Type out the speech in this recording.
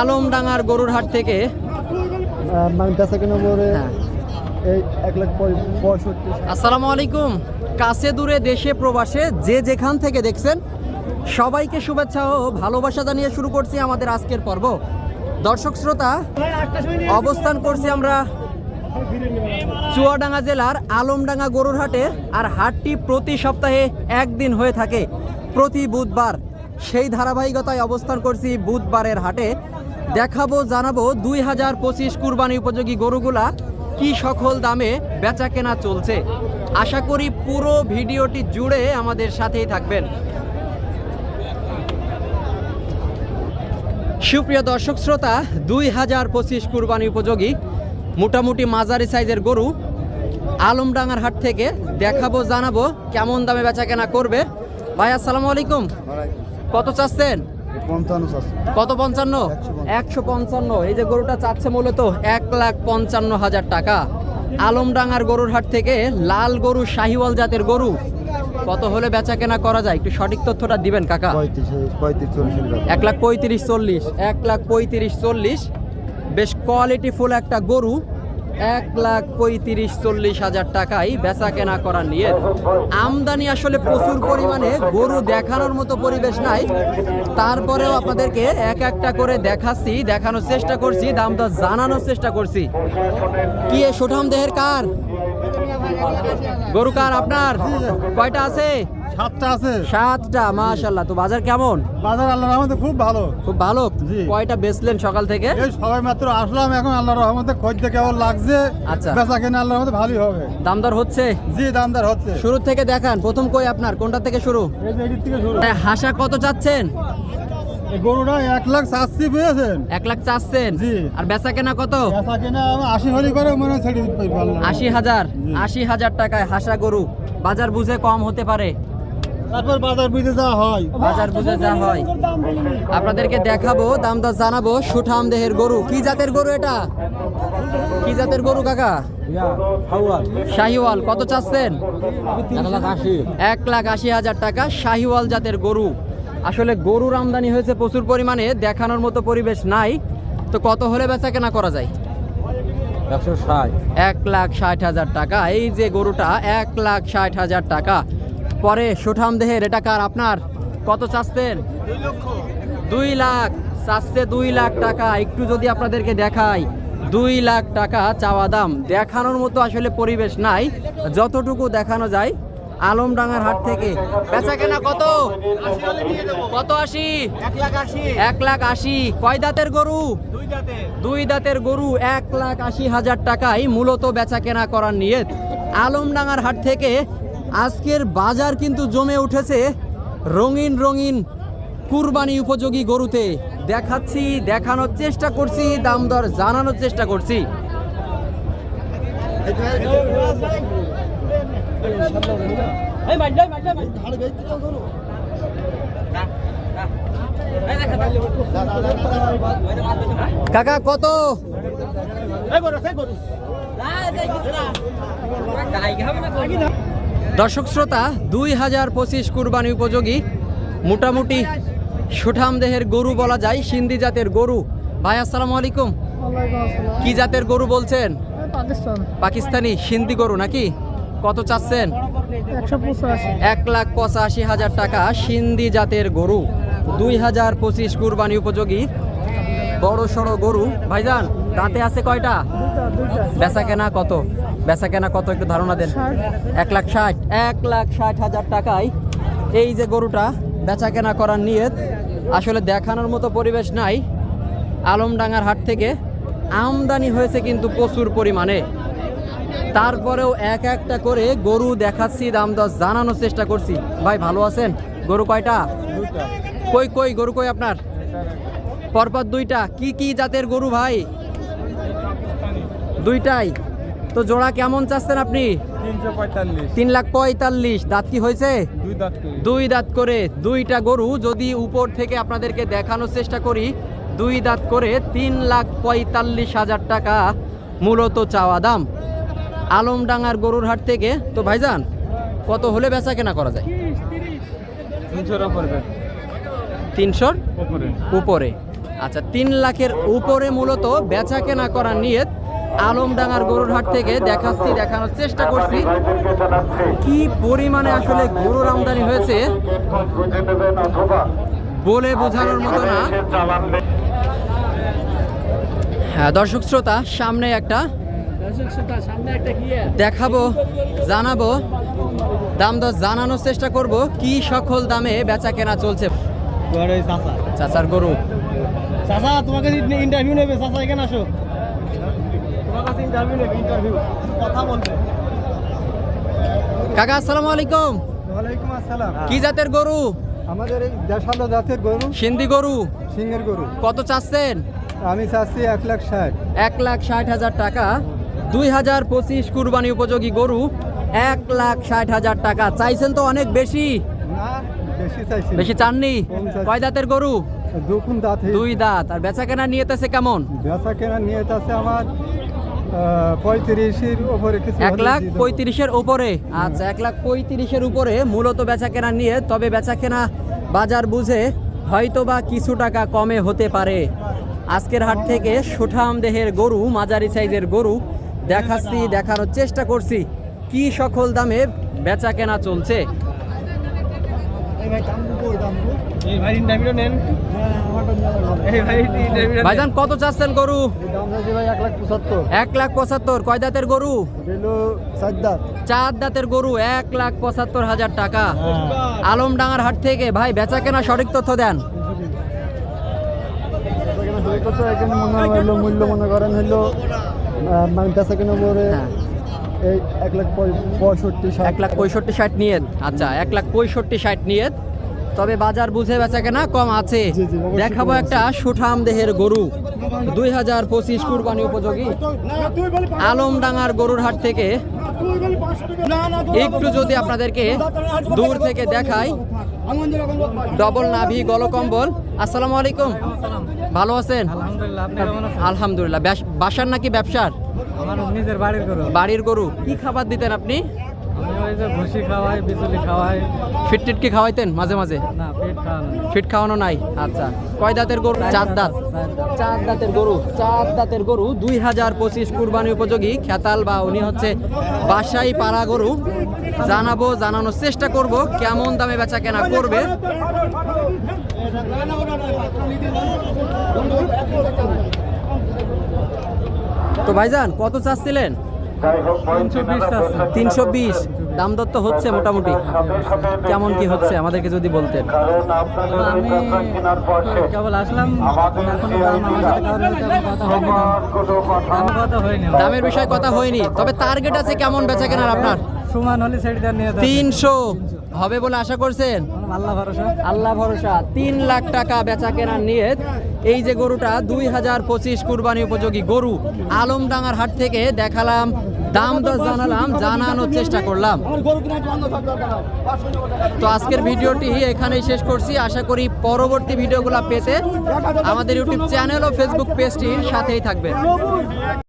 আলমডাঙ্গার গরুর হাট থেকে মানে হ্যাঁ। আসসালামু আলাইকুম। কাছে দূরে দেশে প্রবাসে যে যেখান থেকে দেখছেন সবাইকে শুভেচ্ছা ও ভালোবাসা জানিয়ে শুরু করছি আমাদের আজকের পর্ব। দর্শক শ্রোতা অবস্থান করছি আমরা চুয়াডাঙ্গা জেলার আলমডাঙ্গা গরুর হাটে আর হাটটি প্রতি সপ্তাহে একদিন হয়ে থাকে প্রতি বুধবার। সেই ধারাবাহিকতায় অবস্থান করছি বুধবারের হাটে। দেখাবো, জানাব দুই হাজার পঁচিশ কুরবানি উপযোগী গরুগুলা কি সকল দামে বেচা কেনা চলছে। আশা করি পুরো ভিডিওটি জুড়ে আমাদের সাথেই থাকবেন। সুপ্রিয় দর্শক শ্রোতা, দুই হাজার পঁচিশ কুরবানি উপযোগী, মোটামুটি মাঝারি সাইজের গরু আলমডাঙ্গার হাট থেকে দেখাবো, জানাব কেমন দামে বেচা কেনা করবে। ভাই, আসসালামু আলাইকুম। কত চাচ্ছেন? কত পঞ্চান্ন? একশো পঞ্চান্ন। এই যে গরুটা চাচ্ছে মূলত এক লাখ পঞ্চান্ন হাজার টাকা। আলমডাঙ্গার গরুর হাট থেকে লাল গরু শাহিওয়াল জাতের গরু। কত হলে বেচা কেনা করা যায়? একটু সঠিক তথ্যটা দিবেন কাকা। এক লাখ পঁয়ত্রিশ চল্লিশ। এক লাখ পঁয়ত্রিশ চল্লিশ। বেশ কোয়ালিটি ফুল একটা গরু। এক লাখ পঁয়ত্রিশ চল্লিশ হাজার টাকায় বেচা কেনা করার নিয়ে। আমদানি আসলে প্রচুর পরিমাণে, গরু দেখানোর মতো পরিবেশ নাই। তারপরেও আপনাদেরকে এক একটা করে দেখাচ্ছি, দেখানোর চেষ্টা করছি, দাম দামটা জানানোর চেষ্টা করছি। কি এ সুঠাম দেহের কার? গরু কার আপনার? কয়টা আছে? সাতটা আছে। সাতটা তো বাজার কেমন? বাজার আল্লাহ রহমতে খুব ভালো। খুব ভালো? কয়টা বেচলেন সকাল থেকে? এই সবাই মাত্র আসলাম এখন আল্লাহ রহমতে খোঁজতে কেমন লাগছে আচ্ছা। বেচা কেনা আল্লাহ রহমতে ভালোই হবে। দাম দর হচ্ছে? জি দামদার হচ্ছে। শুরু থেকে দেখান প্রথম কই আপনার? কোনটা থেকে শুরু? এই থেকে শুরু। হাসা কত চাচ্ছেন? গরুটা এক লাখ চাচ্ছি পেয়েছেন। এক লাখ চাচ্ছেন? আর বেচা কেনা কত? বেচা কেনা আশি হলি করে মনে হয় ছেড়ে আশি হাজার। আশি হাজার টাকায় হাসা গরু। বাজার বুঝে কম হতে পারে। তারপর বাজার বুঝে যাওয়া হয়। বাজার বুঝে যা হয়। আপনাদেরকে দেখাবো দাম দর জানাব সুঠাম দেহের গরু। কি জাতের গরু এটা? কি জাতের গরু কাকা? শাহিওয়াল। কত চাচ্ছেন? এক লাখ আশি হাজার টাকা শাহিওয়াল জাতের গরু। আসলে গরুর আমদানি হয়েছে প্রচুর পরিমাণে দেখানোর মতো পরিবেশ নাই। তো কত হলে বেচা কেনা করা যায়? একশো ষাট। এক লাখ ষাট হাজার টাকা। এই যে গরুটা এক লাখ ষাট হাজার টাকা। পরে সুঠাম দেহের এটা কার আপনার? কত চাচ্ছেন? দুই লাখ। চাচ্ছে দুই লাখ টাকা। একটু যদি আপনাদেরকে দেখাই দুই লাখ টাকা চাওয়া দাম। দেখানোর মতো আসলে পরিবেশ নাই। যতটুকু দেখানো যায় আলমডাঙ্গার হাট থেকে। বেচা কেনা কত? কত আশি? এক লাখ আশি। কয় দাঁতের গরু? দুই দাঁতের গরু। এক লাখ আশি হাজার টাকায় মূলত বেচা কেনা করার নিয়ে আলমডাঙ্গার হাট থেকে আজকের বাজার কিন্তু জমে উঠেছে রঙিন রঙিন কুরবানি উপযোগী গরুতে। দেখাচ্ছি, দেখানোর চেষ্টা করছি, দাম দর জানানোর চেষ্টা করছি। কাকা কত? দর্শক শ্রোতা দুই হাজার পঁচিশ কুরবানি উপযোগী মোটামুটি সুঠাম দেহের গরু বলা যায় সিন্ধি জাতের গরু। ভাই আসসালামু আলাইকুম। কি জাতের গরু বলছেন? পাকিস্তানি সিন্ধি গরু নাকি? কত চাচ্ছেন? এক লাখ পঁচাশি হাজার টাকা সিন্ধি জাতের গরু। দুই হাজার পঁচিশ কুরবানি উপযোগী বড় সড়ো গরু। ভাইজান, দাঁতে আছে কয়টা? বেচা কেনা কত? বেচা কেনা কত একটু ধারণা দেন। এক লাখ ষাট। এক লাখ ষাট হাজার টাকায় এই যে গরুটা বেচা কেনা করার নিয়ত। আসলে দেখানোর মতো পরিবেশ নাই। আলমডাঙ্গার হাট থেকে আমদানি হয়েছে কিন্তু প্রচুর পরিমাণে। তারপরেও এক একটা করে গরু দেখাচ্ছি দাম দর জানানোর চেষ্টা করছি। ভাই ভালো আছেন? গরু কয়টা? কই কই গরু কই আপনার? পরপর দুইটা। কি কি জাতের গরু ভাই? দুইটাই। তো জোড়া কেমন চাচ্ছেন আপনি? তিন লাখ পঁয়তাল্লিশ। দাঁত কি হয়েছে? দুই দাঁত করে। দুইটা গরু যদি উপর থেকে আপনাদেরকে দেখানোর চেষ্টা করি দুই দাঁত করে তিন লাখ পঁয়তাল্লিশ হাজার টাকা মূলত চাওয়া দাম। আলমডাঙ্গার গরুর হাট থেকে তো ভাইজান কত হলে বেচা কেনা করা যায়? তিনশোর উপরে। আচ্ছা তিন লাখের উপরে মূলত বেচা কেনা করার নিয়ত আলমডাঙ্গার গরুর হাট থেকে দেখাচ্ছি দেখানোর চেষ্টা করছি। কি পরিমাণে আসলে গরুর আমদানি হয়েছে বলে বোঝানোর মতো না। হ্যাঁ দর্শক শ্রোতা সামনে একটা দেখাবো জানাব দাম দর জানানোর চেষ্টা করব কি সকল দামে বেচা কেনা চলছে। চাচার গরু। চাচা তোমাকে ইন্টারভিউ নেবে চাচা এখানে আসো। তোমার কাছে ইন্টারভিউ নেবে ইন্টারভিউ কথা বলবে। কাকা আসসালামু আলাইকুম। ওয়ালাইকুম আসসালাম। কি জাতের গরু? আমাদের এই দেশালো জাতের গরু। সিন্ধি গরু। সিংহের গরু। কত চাচ্ছেন? আমি চাচ্ছি এক লাখ ষাট। এক লাখ ষাট হাজার টাকা। দুই হাজার পঁচিশ কুরবানি উপযোগী গরু এক লাখ ষাট হাজার টাকা। চাইছেন তো অনেক বেশি। বেশি চাননি? কয় দাঁতের গরু? দুই দাঁত। আর বেচা কেনা নিয়েতেছে কেমন? বেচা কেনা নিয়ে আছে আমার পঁয়ত্রিশের এক লাখ পঁয়ত্রিশের উপরে। আচ্ছা এক লাখ পঁয়ত্রিশের উপরে মূলত বেচা কেনা নিয়ে তবে বেচা কেনা বাজার বুঝে হয়তো বা কিছু টাকা কমে হতে পারে। আজকের হাট থেকে সুঠাম দেহের গরু মাঝারি সাইজের গরু দেখাচ্ছি, দেখানোর চেষ্টা করছি। কি সকল দামে বেচা কেনা চলছে? ভাইজান, কত চাচ্ছেন গরু? এক লাখ পঁচাত্তর। কয় দাঁতের গরু? চার দাঁতের গরু, এক লাখ পঁচাত্তর হাজার টাকা। আলমডাঙ্গার হাট থেকে, ভাই, বেচা কেনা সঠিক তথ্য দেন। মূল্য মনে করেন হইল মানে বেচা কেনা হ্যাঁ। এই এক লাখ পঁয়ষট্টি এক লাখ পঁয়ষট্টি ষাট নিয়েন। আচ্ছা এক লাখ পঁয়ষট্টি ষাট নিয়েন। তবে বাজার বুঝে বেচা কেনা কম আছে। দেখাবো একটা সুঠাম দেহের গরু। দুই হাজার পঁচিশ কুরবানি উপযোগী। আলমডাঙ্গার গরুর হাট থেকে একটু যদি আপনাদেরকে দূর থেকে দেখাই। ডবল নাভি গলকম্বল। আসসালামু আলাইকুম। ভালো আছেন? আলহামদুলিল্লাহ বাসার নাকি ব্যবসার? বাড়ির করো বাড়ির গরু। কি খাবার দিতেন আপনি? ভুসি খাওয়াই বিচুলি খাওয়াই। ফিট টিট কি খাওয়াইতেন মাঝে মাঝে? না পেট খাওয়ানো ফিট খাওয়ানো নাই? আচ্ছা। কয় দাঁতের গরু? চার দাঁত। চার দাঁতের গরু। চার দাঁতের গরু দুই হাজার পঁচিশ কুরবানি উপযোগী। খেতাল বা উনি হচ্ছে বাসাই পাড়া গরু। জানাব জানানোর চেষ্টা করব কেমন দামে বেচা কেনা করবে। তো ভাইজান কত চাচ্ছিলেন? তিনশো বিশ দাম দর তো হচ্ছে মোটামুটি। কেমন কি হচ্ছে? আমাদেরকে যদি বলতেন। আমি কেবল আসলাম। দামের বিষয়ে কথা হয়নি। তবে টার্গেট আছে কেমন বেচা কেনার আপনার? সমান হলে সেটি নিয়ে তিনশো। হবে বলে আশা করছেন? আল্লাহ ভরসা। আল্লাহ ভরসা। তিন লাখ টাকা বেচা কেনার নিয়ে এই যে গরুটা দুই হাজার পঁচিশ কুরবানি উপযোগী গরু। আলমডাঙ্গার হাট থেকে দেখালাম দাম দর জানালাম জানানোর চেষ্টা করলাম। তো আজকের ভিডিওটি এখানেই শেষ করছি। আশা করি পরবর্তী ভিডিওগুলো পেতে আমাদের ইউটিউব চ্যানেল ও ফেসবুক পেজটির সাথেই থাকবেন।